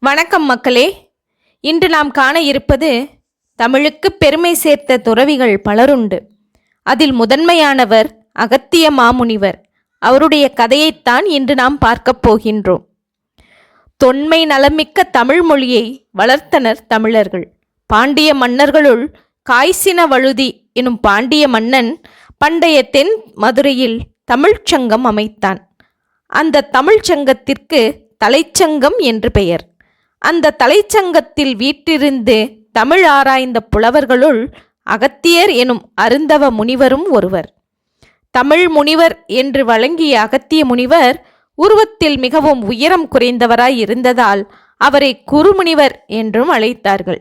வணக்கம் மக்களே. இன்று நாம் காண இருப்பது தமிழுக்கு பெருமை சேர்த்த துறவிகள் பலருண்டு. அதில் முதன்மையானவர் அகத்திய மாமுனிவர். அவருடைய கதையைத்தான் இன்று நாம் பார்க்கப் போகின்றோம். தொன்மை நலமிக்க தமிழ் மொழியை வளர்த்தனர் தமிழர்கள். பாண்டிய மன்னர்களுள் காய்சின வழுதி எனும் பாண்டிய மன்னன் பண்டைய தென் மதுரையில் தமிழ்ச்சங்கம் அமைத்தான். அந்த தமிழ்ச்சங்கத்திற்கு தலைச்சங்கம் என்று பெயர். அந்த தலைச்சங்கத்தில் வீற்றிருந்து தமிழ் ஆராய்ந்த புலவர்களுள் அகத்தியர் எனும் அருந்தவ முனிவரும் ஒருவர். தமிழ் முனிவர் என்று வழங்கிய அகத்திய முனிவர் உருவத்தில் மிகவும் உயரம் குறைந்தவராய் இருந்ததால் அவரை குறுமுனிவர் என்றும் அழைத்தார்கள்.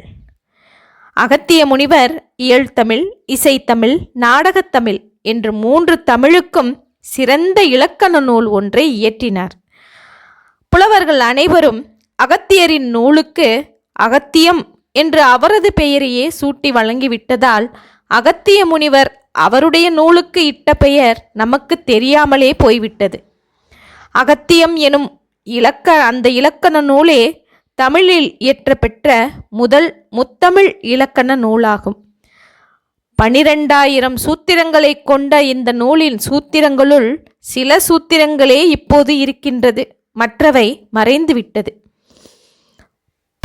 அகத்திய முனிவர் இயல்தமிழ் இசைத்தமிழ் நாடகத்தமிழ் என்று மூன்று தமிழுக்கும் சிறந்த இலக்கண நூல் ஒன்றை இயற்றினார். புலவர்கள் அனைவரும் அகத்தியரின் நூலுக்கு அகத்தியம் என்று அவரது பெயரையே சூட்டி வழங்கிவிட்டதால் அகத்திய முனிவர் அவருடைய நூலுக்கு இட்ட பெயர் நமக்கு தெரியாமலே போய்விட்டது. அகத்தியம் எனும் இலக்க அந்த இலக்கண நூலே தமிழில் இயற்றப்பெற்ற முதல் முத்தமிழ் இலக்கண நூலாகும். பனிரெண்டாயிரம் சூத்திரங்களை கொண்ட இந்த நூலின் சூத்திரங்களுள் சில சூத்திரங்களே இப்போது இருக்கின்றது. மற்றவை மறைந்துவிட்டது.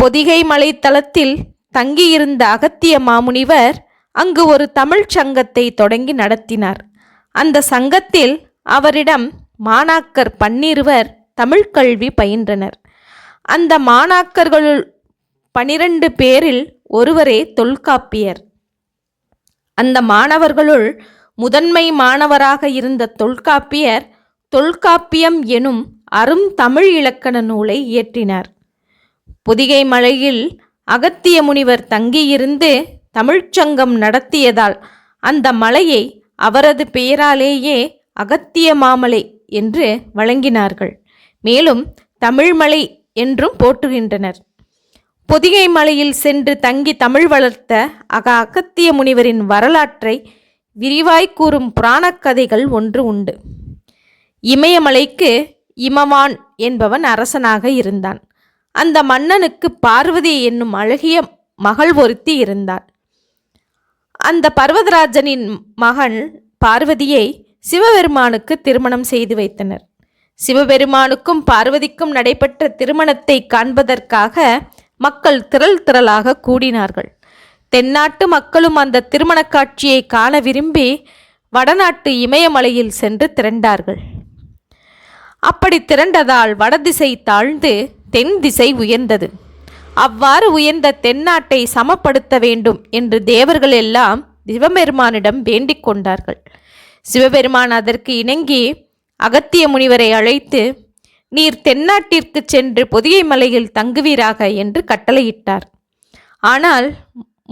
பொதிகை மலைத்தளத்தில் தங்கியிருந்த அகத்திய மாமுனிவர் அங்கு ஒரு தமிழ்ச் சங்கத்தை தொடங்கி நடத்தினார். அந்த சங்கத்தில் அவரிடம் மாணாக்கர் பன்னிருவர் தமிழ் கல்வி பயின்றனர். அந்த மாணாக்கர்களுள் பனிரெண்டு பேரில் ஒருவரே தொல்காப்பியர். அந்த மாணவர்களுள் முதன்மை மாணவராக இருந்த தொல்காப்பியர் தொல்காப்பியம் எனும் அரும் தமிழ் இலக்கண நூலை இயற்றினார். பொதிகை மலையில் அகத்திய முனிவர் தங்கியிருந்து தமிழ்ச்சங்கம் நடத்தியதால் அந்த மலையை அவரது பெயராலேயே அகத்திய மாமலை என்று வழங்கினார்கள். மேலும் தமிழ்மலை என்றும் போற்றுகின்றனர். பொதிகை மலையில் சென்று தங்கி தமிழ் வளர்த்த அக அகத்திய முனிவரின் வரலாற்றை விரிவாய் கூறும் புராணக்கதைகள் ஒன்று உண்டு. இமயமலைக்கு இமவான் என்பவன் அரசனாக இருந்தான். அந்த மன்னனுக்கு பார்வதி என்னும் அழகிய மகள் ஒருத்தி இருந்தார் அந்த பர்வதராஜனின் மகன் பார்வதியை சிவபெருமானுக்கு திருமணம் செய்து வைத்தனர். சிவபெருமானுக்கும் பார்வதிக்கும் நடைபெற்ற திருமணத்தை காண்பதற்காக மக்கள் திரள் திரளாக கூடினார்கள். தென்னாட்டு மக்களும் அந்த திருமணக் காட்சியை காண விரும்பி வடநாட்டு இமயமலையில் சென்று திரண்டார்கள். அப்படி திரண்டதால் வடதிசை தாழ்ந்து தென் திசை உயர்ந்தது. அவ்வாறு உயர்ந்த தென்னாட்டை சமப்படுத்த வேண்டும் என்று தேவர்கள் எல்லாம் சிவபெருமானிடம் வேண்டிக் கொண்டார்கள். சிவபெருமான் அதற்கு இணங்கி அகத்திய முனிவரை அழைத்து நீர் தென்னாட்டிற்கு சென்று பொதிகை மலையில் தங்குவீராக என்று கட்டளையிட்டார். ஆனால்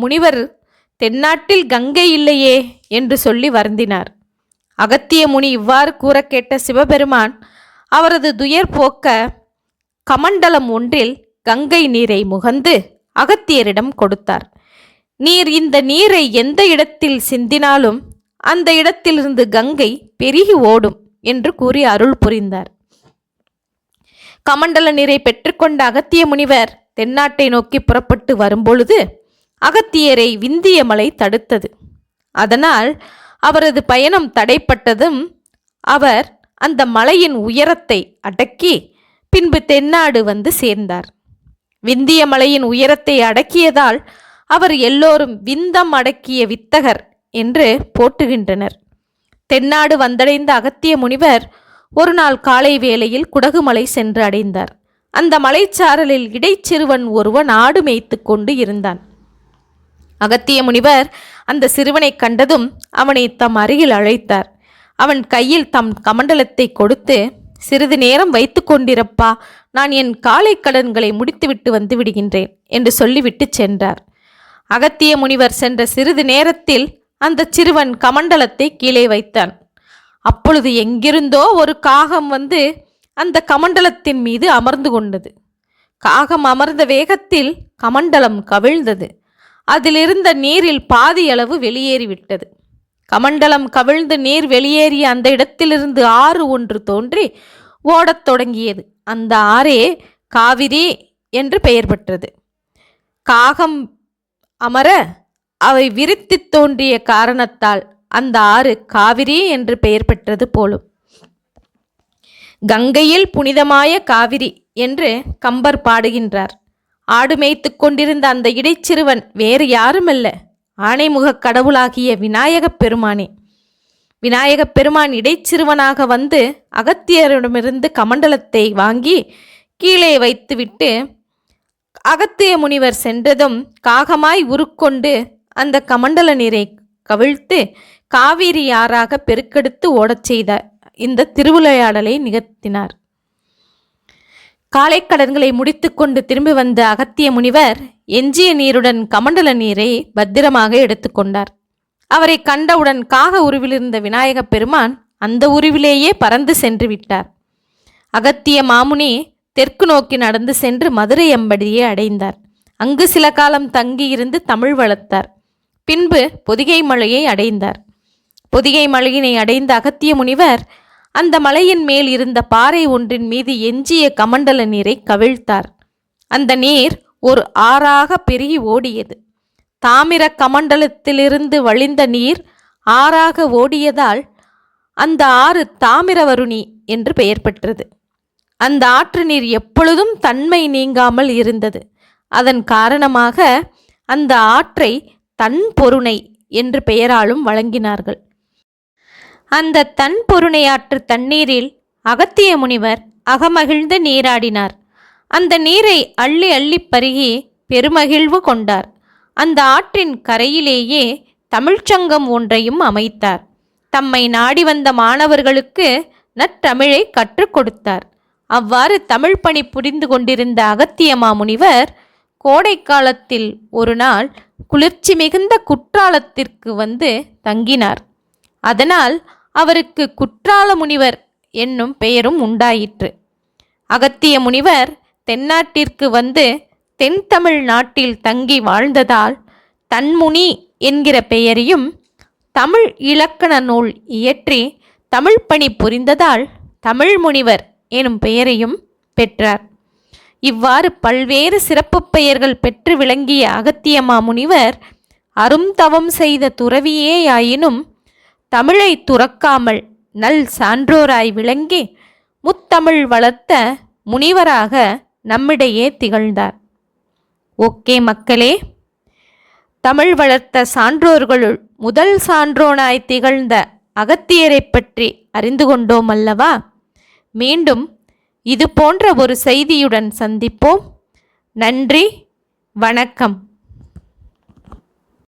முனிவர் தென்னாட்டில் கங்கை இல்லையே என்று சொல்லி வருந்தினார். அகத்திய முனி இவ்வாறு கூற கேட்ட சிவபெருமான் அவரது துயர் போக்க கமண்டலம் ஒன்றில் கங்கை நீரை முகந்து அகத்தியரிடம் கொடுத்தார். நீர் இந்த நீரை எந்த இடத்தில் சிந்தினாலும் அந்த இடத்திலிருந்து கங்கை பெருகி ஓடும் என்று கூறி அருள் புரிந்தார். கமண்டல நீரை பெற்றுக்கொண்ட அகத்திய முனிவர் தென்னாட்டை நோக்கி புறப்பட்டு வரும்பொழுது அகத்தியரை விந்திய மலை தடுத்தது. அதனால் அவரது பயணம் தடைப்பட்டதும் அவர் அந்த மலையின் உயரத்தை அடக்கி பின்பு தென்னாடு வந்து சேர்ந்தார். விந்திய மலையின் உயரத்தை அடக்கியதால் அவர் எல்லோரும் விந்தம் அடக்கிய வித்தகர் என்று போட்டுகின்றனர் தென்னாடு வந்தடைந்த அகத்திய முனிவர் ஒரு நாள் காலை வேளையில் குடகுமலை சென்று அடைந்தார். அந்த மலைச்சாரலில் இடைச்சிறுவன் ஒருவன் ஆடு மேய்த்து கொண்டு இருந்தான். அகத்திய முனிவர் அந்த சிறுவனை கண்டதும் அவனை தம் அருகில் அழைத்தார். அவன் கையில் தம் கமண்டலத்தை கொடுத்து சிறிது நேரம் வைத்து கொண்டிருப்பா நான் என் காலை கடன்களை முடித்துவிட்டு வந்து விடுகின்றேன் என்று சொல்லிவிட்டு சென்றார். அகத்திய முனிவர் சென்ற சிறிது நேரத்தில் அந்த சிறுவன் கமண்டலத்தை கீழே வைத்தான். அப்பொழுது எங்கிருந்தோ ஒரு காகம் வந்து அந்த கமண்டலத்தின் மீது அமர்ந்து கொண்டது. காகம் அமர்ந்த வேகத்தில் கமண்டலம் கவிழ்ந்தது. அதிலிருந்த நீரில் பாதியளவு வெளியேறிவிட்டது. கமண்டலம் கவிழ்ந்து நீர் வெளியேறிய அந்த இடத்திலிருந்து ஆறு ஒன்று தோன்றி ஓடத் தொடங்கியது. அந்த ஆறே காவிரி என்று பெயர் பெற்றது. காகம் அமர அவை விரித்துத் தோன்றிய காரணத்தால் அந்த ஆறு காவிரி என்று பெயர் பெற்றது போலும். கங்கையில் புனிதமாய காவிரி என்று கம்பர் பாடுகின்றார். ஆடு மேய்த்துக் கொண்டிருந்த அந்த இடைச்சிறுவன் வேறு யாருமல்ல. ஆணைமுகக் கடவுளாகிய விநாயகப் பெருமானே. விநாயகப் பெருமான் இடைச்சிறுவனாக வந்து அகத்தியரிடமிருந்து கமண்டலத்தை வாங்கி கீழே வைத்துவிட்டு அகத்திய முனிவர் சென்றதும் காகமாய் உருக்கொண்டு அந்த கமண்டல நீரை கவிழ்த்து காவிரி ஆறாக பெருக்கெடுத்து ஓடச் செய்த இந்த திருவிளையாடலை நிகழ்த்தினார். காலைக்கடன்களை முடித்துக்கொண்டு திரும்பி வந்த அகத்திய முனிவர் எஞ்சிய நீருடன் கமண்டல நீரை பத்திரமாக எடுத்துக்கொண்டார். அவரை கண்டவுடன் காக உருவிலிருந்த விநாயகப் பெருமான் அந்த உருவிலேயே பறந்து சென்று விட்டார். அகத்திய மாமுனி தெற்கு நோக்கி நடந்து சென்று மதுரை எம்படியை அடைந்தார். அங்கு சில காலம் தங்கியிருந்து தமிழ் வளர்த்தார். பின்பு பொதிகை மலையை அடைந்தார். பொதிகை மலையினை அடைந்த அகத்திய முனிவர் அந்த மலையின் மேல் இருந்த பாறை ஒன்றின் மீது எஞ்சிய கமண்டல நீரை கவிழ்த்தார். அந்த நீர் ஒரு ஆறாக பெருகி ஓடியது. தாமிர கமண்டலத்திலிருந்து வழிந்த நீர் ஆறாக ஓடியதால் அந்த ஆறு தாமிரவருணி என்று பெயர் பெற்றது. அந்த ஆற்று நீர் எப்பொழுதும் தன்மை நீங்காமல் இருந்தது. அதன் காரணமாக அந்த ஆற்றை தன் பொருணை என்று பெயராலும் வழங்கினார்கள். அந்த தன் பொருணையாற்று தண்ணீரில் அகத்திய முனிவர் அகமகிழ்ந்து நீராடினார். அந்த நீரை அள்ளி அள்ளிப் பருகி பெருமகிழ்வு கொண்டார். அந்த ஆற்றின் கரையிலேயே தமிழ்ச்சங்கம் ஒன்றையும் அமைத்தார். தம்மை நாடி வந்த மாணவர்களுக்கு நற்றமிழை கற்றுக் கொடுத்தார். அவ்வாறு தமிழ் பணி புரிந்து கொண்டிருந்த அகத்திய மாமுனிவர் கோடை காலத்தில் ஒரு நாள் குளிர்ச்சி மிகுந்த குற்றாலத்திற்கு வந்து தங்கினார். அதனால் அவருக்கு குற்றால முனிவர் என்னும் பெயரும் உண்டாயிற்று. அகத்திய முனிவர் தென்னாட்டிற்கு வந்து தென் தமிழ் நாட்டில் தங்கி வாழ்ந்ததால் தன்முனி என்கிற பெயரையும் தமிழ் இலக்கண நூல் இயற்றி தமிழ் பணி புரிந்ததால் தமிழ் முனிவர் எனும் பெயரையும் பெற்றார். இவ்வாறு பல்வேறு சிறப்பு பெயர்கள் பெற்று விளங்கிய அகத்தியமா முனிவர் அரும்தவம் செய்த துறவியேயாயினும் தமிழை துறக்காமல் நல் சான்றோராய் விளங்கி முத்தமிழ் வளர்த்த முனிவராக நம்மிடையே திகழ்ந்தார். ஓகே மக்களே தமிழ் வளர்த்த சான்றோர்களுள் முதல் சான்றோனாய் திகழ்ந்த அகத்தியரைப் பற்றி அறிந்து கொண்டோம் அல்லவா? மீண்டும் இது போன்ற ஒரு செய்தியுடன் சந்திப்போம். நன்றி வணக்கம்.